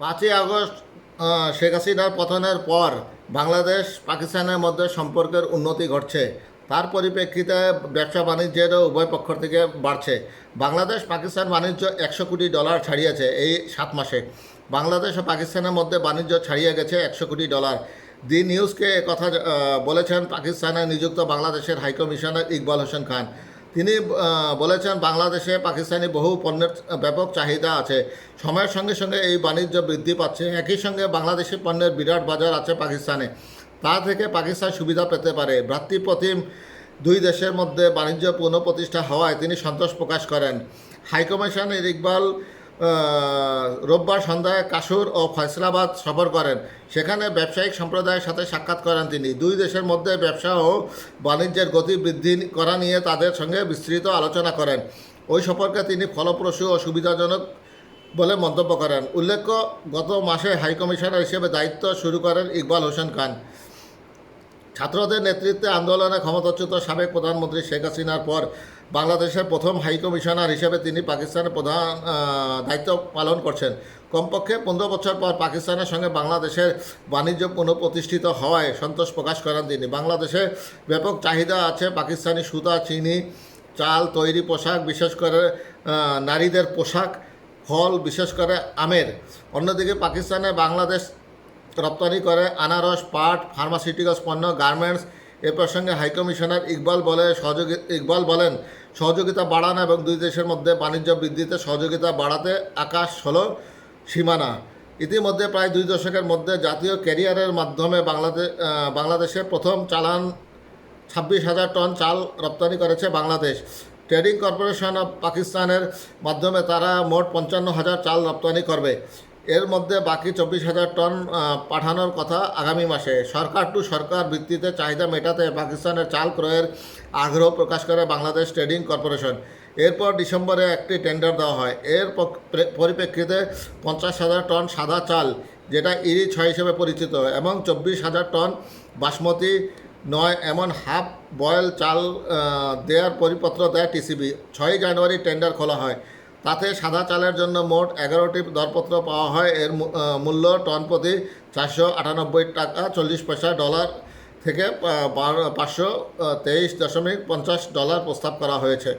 পাঁচই আগস্ট শেখ হাসিনার পতনের পর বাংলাদেশ পাকিস্তানের মধ্যে সম্পর্কের উন্নতি ঘটছে। তার পরিপ্রেক্ষিতে ব্যবসা বাণিজ্যেরও উভয় পক্ষ থেকে বাড়ছে। বাংলাদেশ পাকিস্তান বাণিজ্য একশো কোটি ডলার ছাড়িয়েছে এই সাত মাসে। বাংলাদেশ ও পাকিস্তানের মধ্যে বাণিজ্য ছাড়িয়ে গেছে একশো কোটি ডলার। দি নিউজকে কথা বলেছেন পাকিস্তানে নিযুক্ত বাংলাদেশের হাইকমিশনার ইকবাল হোসেন খান। তিনি বলেছেন বাংলাদেশে পাকিস্তানি বহু পণ্যের ব্যাপক চাহিদা আছে। সময়ের সঙ্গে সঙ্গে এই বাণিজ্য বৃদ্ধি পাচ্ছে। একই সঙ্গে বাংলাদেশি পণ্যের বিরাট বাজার আছে পাকিস্তানে। তা থেকে পাকিস্তান সুবিধা পেতে পারে। ভ্রাতৃপ্রতিম দুই দেশের মধ্যে বাণিজ্য পুনঃপ্রতিষ্ঠা হওয়ায় তিনি সন্তোষ প্রকাশ করেন। হাইকমিশনের ইকবাল রোববার সন্ধ্যায় কাসুর ও ফয়সলাবাদ সফর করেন। সেখানে ব্যবসায়িক সম্প্রদায়ের সাথে সাক্ষাৎ করেন তিনি। দুই দেশের মধ্যে ব্যবসা ও বাণিজ্যের গতি বৃদ্ধি করা নিয়ে তাদের সঙ্গে বিস্তৃত আলোচনা করেন। ওই সফরকে তিনি ফলপ্রসূ ও সুবিধাজনক বলে মন্তব্য করেন। উল্লেখ্য, গত মাসে হাইকমিশনার হিসেবে দায়িত্ব শুরু করেন ইকবাল হোসেন খান। ছাত্রদের নেতৃত্বে আন্দোলনে ক্ষমতাচ্যুত সাবেক প্রধানমন্ত্রী শেখ হাসিনার পর বাংলাদেশের প্রথম হাইকমিশনার হিসেবে তিনি পাকিস্তানের প্রধান দায়িত্ব পালন করছেন। কমপক্ষে পনেরো বছর পর পাকিস্তানের সঙ্গে বাংলাদেশের বাণিজ্য পুনঃপ্রতিষ্ঠিত হওয়ায় সন্তোষ প্রকাশ করেন তিনি। বাংলাদেশে ব্যাপক চাহিদা আছে পাকিস্তানি সুতা, চিনি, চাল, তৈরি পোশাক, বিশেষ করে নারীদের পোশাক, ফল, বিশেষ করে আমের। অন্যদিকে পাকিস্তানে বাংলাদেশ রপ্তানি করে আনারস, পাট, ফার্মাসিউটিক্যালস পণ্য, গার্মেন্টস এ প্রসঙ্গে হাইকমিশনার ইকবাল বলে সহযোগী, ইকবাল বলেন, সহযোগিতা বাড়ানো এবং দুই দেশের মধ্যে বাণিজ্য বৃদ্ধিতে সহযোগিতা বাড়াতে আকাশ হল সীমানা। ইতিমধ্যে প্রায় দুই দশকের মধ্যে জাতীয় ক্যারিয়ারের মাধ্যমে বাংলাদেশ বাংলাদেশে প্রথম চালান ছাব্বিশ হাজার টন চাল রপ্তানি করেছে বাংলাদেশ। ট্রেডিং কর্পোরেশন অফ পাকিস্তানের মাধ্যমে তারা মোট পঞ্চান্ন হাজার চাল রপ্তানি করবে। এর মধ্যে বাকি চব্বিশ হাজার টন পাঠানোর কথা আগামী মাসে। সরকার টু সরকার ভিত্তিতে চাহিদা মেটাতে পাকিস্তানের চাল ক্রয়ের আগ্রহ প্রকাশ করে বাংলাদেশ ট্রেডিং কর্পোরেশন। এরপর ডিসেম্বরে একটি টেন্ডার দেওয়া হয়। এর পরিপ্রেক্ষিতে পঞ্চাশ হাজার টন সাদা চাল, যেটা ইরি ছয় হিসেবে পরিচিত, এবং চব্বিশ হাজার টন বাসমতি নয়, এমন হাফ বয়েল চাল দেওয়ার পরিপত্র দেয় টিসিবি। ছয়ই জানুয়ারি টেন্ডার খোলা হয়। তাতে সাদা চালের জন্য মোট এগারোটি দরপত্র পাওয়া হয়। এর মূল্য টন প্রতি চারশো আটানব্বই টাকা, চল্লিশ পয়সা ডলার থেকে পাঁচশো তেইশ দশমিক পঞ্চাশ ডলার প্রস্তাব করা হয়েছে।